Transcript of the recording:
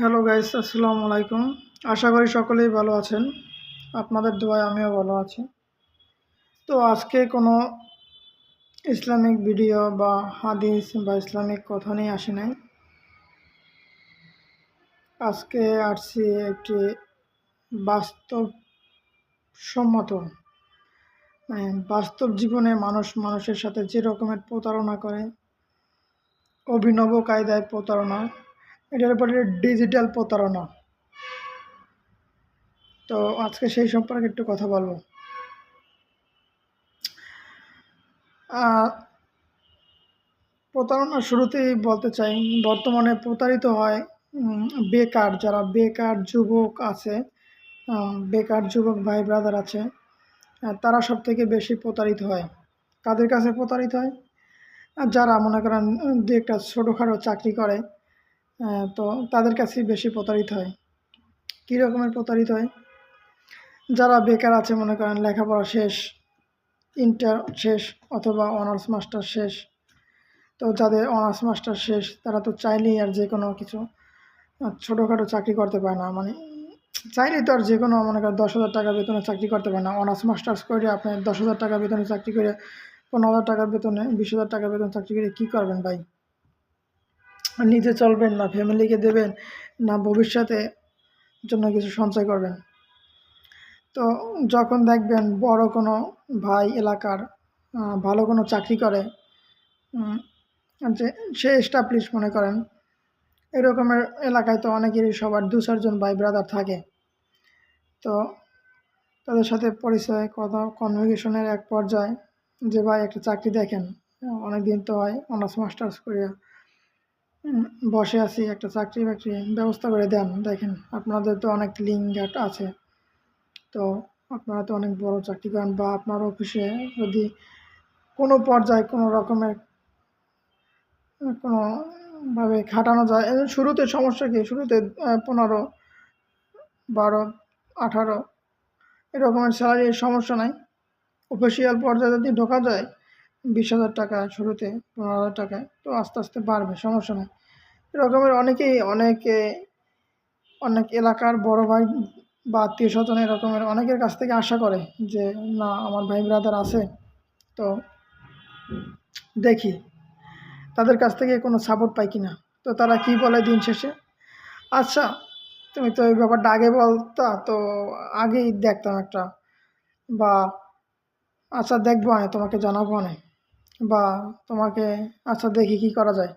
Hello guys, আসসালামু আলাইকুম। আশা করি সকলেই ভালো আছেন। আপনাদের দোয়ায় আমিও ভালো আছি। তো আজকে কোনো ইসলামিক ভিডিও বা হাদিস বা ইসলামিক কথা নিয়ে আসি নাই। আজকে আসছি একটি বাস্তব সম্মত মানে বাস্তব জীবনে মানুষ মানুষের সাথে যে রকমের প্রতারণা করে, অভিনব কায়দায় প্রতারণা এটার উপরে ডিজিটাল প্রতারণা। তো আজকে সেই সম্পর্কে একটু কথা বলব। প্রতারণা শুরুতেই বলতে চাই, বর্তমানে প্রতারিত হয় বেকার যারা, বেকার যুবক আছে বেকার যুবক ভাই ব্রাদার আছে তারা সব থেকে বেশি প্রতারিত হয়। কাদের কাছে প্রতারিত হয়? যারা মনে করেন দু একটা ছোটোখাটো চাকরি করে তো তাদের কাছেই বেশি প্রতারিত হয়। কী রকমের প্রতারিত হয়? যারা বেকার আছে, মনে করেন লেখাপড়া শেষ ইন্টার শেষ অথবা অনার্স মাস্টার শেষ, তো যাদের অনার্স মাস্টার শেষ, তারা তো চাইলেই আর যে কোনো কিছু ছোটোখাটো চাকরি করতে পারে না। মানে চাইলেই তো আর যে কোনো, মনে করেন দশ হাজার টাকা বেতনে চাকরি করতে পারে না। অনার্স মাস্টার্স করে আপনি দশ হাজার টাকা বেতনে চাকরি করে, পনেরো হাজার টাকা বেতনে, বিশ হাজার টাকা বেতন চাকরি করে কী করবেন ভাই? নিজে চলবেন না, ফ্যামিলিকে দেবেন না, ভবিষ্যতে জন্য কিছু সঞ্চয় করবেন। তো যখন দেখবেন বড় কোনো ভাই এলাকার ভালো কোনো চাকরি করে যে সে এস্টাবলিশ মনে করেন, এরকমের এলাকায় তো অনেকেরই সবার দু চারজন ভাই ব্রাদার থাকে। তো তাদের সাথে পরিচয়, কথা কনভিকেশনের এক পর্যায়ে যে ভাই একটা চাকরি দেখেন অনেক দিন তো হয় অনার্স মাস্টার্স করিয়া বসে আছি, একটা চাকরি বাকরি ব্যবস্থা করে দেন। দেখেন, আপনাদের তো অনেক লিঙ্ক আছে। তো আপনারা তো অনেক বড় চাকরি করেন বা আপনার অফিসে যদি কোনো পর্যায়ে কোনো রকমের কোনোভাবে খাটানো যায় শুরুতে সমস্যা কি? শুরুতে পনেরো, বারো, আঠারো, এরকমের স্যালারির সমস্যা নাই। অফিসিয়াল পর্যায়ে যদি ঢোকা যায় বিশ হাজার টাকা শুরুতে, পনেরো হাজার টাকায় তো আস্তে আস্তে বাড়বে, সমস্যা নেই। এরকমের অনেকেই, অনেকে, অনেক এলাকার বড় ভাই বা আত্মীয় স্বজন এরকমের অনেকের কাছ থেকে আশা করে যে, না, আমার ভাই ব্রাদার আছে, তো দেখি, তাদের কাছ থেকে কোনো সাপোর্ট পাই কিনা। তো তারা কি বলে দিন শেষে? আচ্ছা তুমি তো এই ব্যাপারটা আগে বলতা, তো আগেই দেখতাম একটা, বা আচ্ছা দেখব, আমি তোমাকে জানাব না বা তোমাকে আচ্ছা দেখি কি করা যায়।